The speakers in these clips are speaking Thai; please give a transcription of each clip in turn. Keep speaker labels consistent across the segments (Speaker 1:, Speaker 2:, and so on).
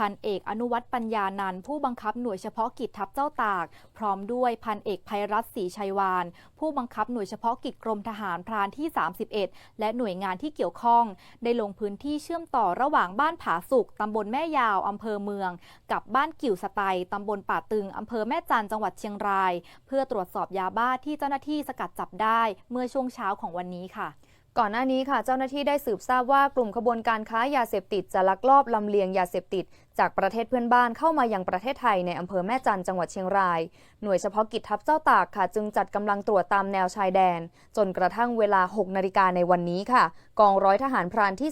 Speaker 1: พันเอกอนุวัตรปัญญานันผู้บังคับหน่วยเฉพาะกิจทัพเจ้าตาก พร้อมด้วยพันเอกภัยรัตน์ศรีชัยวาน ผู้บังคับหน่วยเฉพาะกิจกรมทหารพรานที่ 31 และหน่วยงานที่เกี่ยวข้อง ได้ลงพื้นที่เชื่อมต่อระหว่างบ้านผาสุกตำบลแม่ยาวอำเภอเมือง กับบ้านกิ่วสไตตำบลป่าตึงอำเภอแม่จันจังหวัดเชียงราย เพื่อตรวจสอบยาบ้าที่เจ้าหน้าที่สกัดจับได้ เมื่อช่วงเช้าของวันนี้ค่ะ
Speaker 2: ก่อนหน้านี้ค่ะเจ้าหน้าที่ได้สืบทราบว่ากลุ่มขบวนการค้ายาเสพติดจะลักลอบลำเลียงยาเสพติด จากประเทศเพื่อนบ้านเข้ามายังประเทศไทยในอำเภอแม่จันจังหวัดเชียงราย หน่วยเฉพาะกิจทัพเจ้าตากค่ะ จึงจัดกำลังตรวจตามแนวชายแดน จนกระทั่งเวลา 6 นาฬิกาในวันนี้ค่ะ กองร้อยทหารพรานที่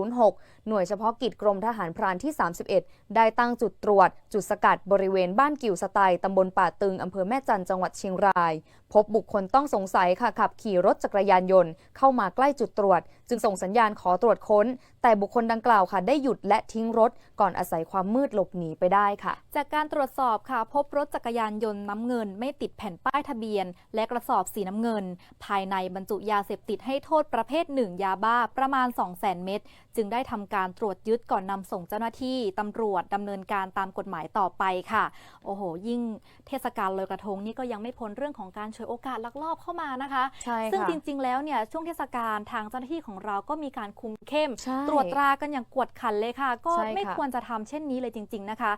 Speaker 2: 3106 หน่วยเฉพาะกิจกรมทหารพรานที่ 31 ได้ตั้งจุดตรวจ จุดสกัดบริเวณบ้านกิ่วสไตตำบลป่าตึงอำเภอแม่จันจังหวัดเชียงราย พบบุคคลต้องสงสัยค่ะขับขี่รถจักรยานยนต์เข้ามาใกล้จุดตรวจ จึงส่งสัญญาณขอตรวจค้น แต่บุคคลดังกล่าวค่ะ ได้หยุดและทิ้งรถ ก่อนอาศัยความมืดหลบหนีไปได้ค่ะ
Speaker 1: จากการตรวจสอบค่ะ พบรถจักรยานยนต์น้ำเงิน ไม่ติดแผ่นป้ายทะเบียน และกระสอบสีน้ำเงิน ภายในบรรจุยาเสพติดให้โทษประเภทหนึ่งยาบ้าประมาณ 2 0 0 0 0 0 เม็ดจึงได้ทำการตรวจยึดก่อนนำส่งเจ้าหน้าที่ตำรวจดำเนินการตามกฎหมายต่อไปค่ะ โอ้โห ยิ่งเทศกาลลอยกระทงนี่ก็ยังไม่พ้นเรื่องของการฉวยโอกาสลักลอบเข้ามานะคะ
Speaker 2: ใช่
Speaker 1: ซึ่ง
Speaker 2: ค่ะ
Speaker 1: จริง ๆ แล้วเนี่ยช่วงเทศกาลทางเจ้าหน้าที่ของเราก็มีการคุมเข้ม
Speaker 2: ใช่
Speaker 1: ตรวจตรากันอย่างกวดขันเลยค่ะ ก็
Speaker 2: ใช่
Speaker 1: ไม่
Speaker 2: ค่ะ
Speaker 1: ควรจะทำเช่นนี้เลยจริง ๆ นะคะ